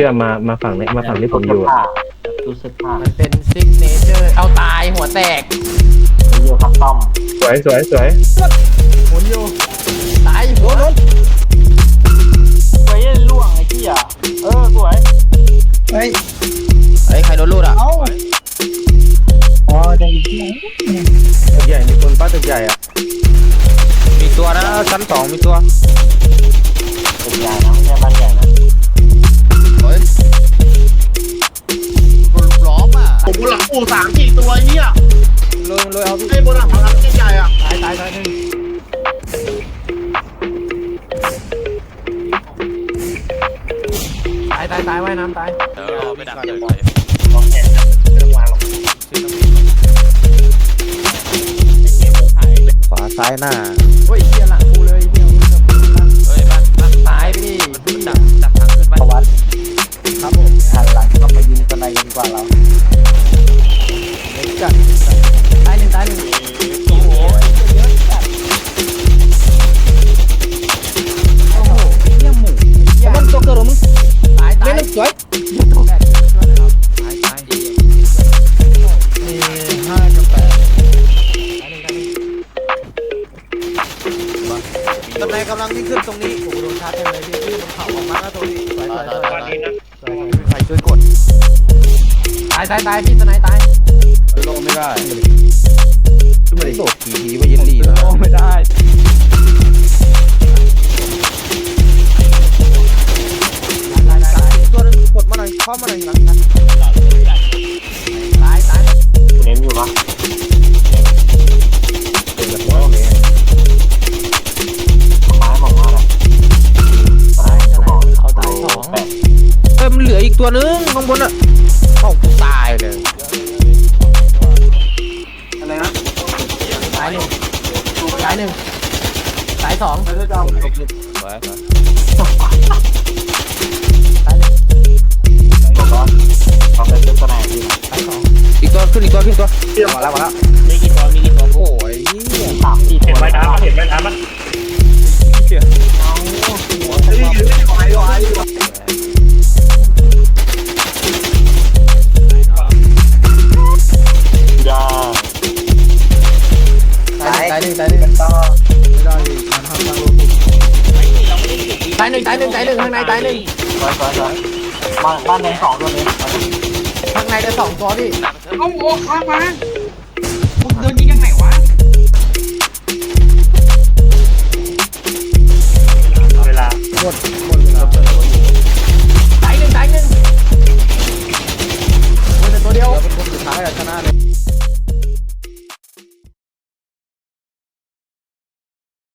ชื่อมามาฝั่งนี้มาฝั่งที่ผมอยู่อะดูเสื้อผ้ามันเป็นซิกเนเจอร์เอาตายหัวแตกมีเยอะคัสตอมสวยสวยสวยหมุนอยู่ตายหัวรถสวยล่วงไอ้ที่อะเออสวยเฮ้ยเฮ้ยใครโดนลูดอะเอ้าอ๋อได้ยินเสียงตึกใหญ่มีคนป้าตึกใหญ่อะมีตัวนะชั้นสองมีตัว ผมบนหลังปู่สามสี่ตัวเนี้ยเลยเลยเอาพี่ไอ้บนหลังพังใหญ่ๆอะตายตายตายหนึ่งตายตายตายว่ายน้ำตายเดี๋ยวเราไปดักเดี๋ยวลองแข่งกันไม่ต้องวางหรอกขวาซ้ายหน้า นตรงนี้โอ้โหโดนชาร์จเต็มเลยพี่พี่บนเขาออกมาแล้วตรงนี้สวยสวยสวยวันนี้นะใครช่วยกดตายตายตายพี่สไนตายลงไม่ได้ไม่โดดผีผีไปยินดีแล้วลงไม่ได้ตายตายตายตัวนึงกดมาหน่อยเข้ามาหน่อยหลังตายตายเน้นอยู่ปะ ตัวนึงข้างบนอะเอ้ากูตายเลยอะไรนะตายหนึ่งตายหนึ่งตายสองไม่ใช่เจ้าสวยตายหนึ่งบอกว่าเขาไปซื้อตัวไหนดีตายสองอีกตัวขึ้นอีกตัวขึ้นอีกตัวมาแล้วมาแล้วมีกี่ตัวมีกี่ตัวโอ้ยเหี้ยสามสี่เห็นตัวไม้น้ำเห็นไม้น้ำมั้ยเหี้ยไายหนึ่งตายหนึ่งตายหนึ่งข้างในตายหนึ่งสวยสวยสวยบ้านบ้านแดงสองตัวนี้ข้างในได้สองตัวพี่ดักเถอะเอ้าโอ้ข้างมาผมเดินยิงยังไงวะเวลาหมดหมดเวลาตายหนึ่งตายหนึ่งโดนแต่ตัวเดียวเราเป็นคนสุดท้ายอะชนะเลย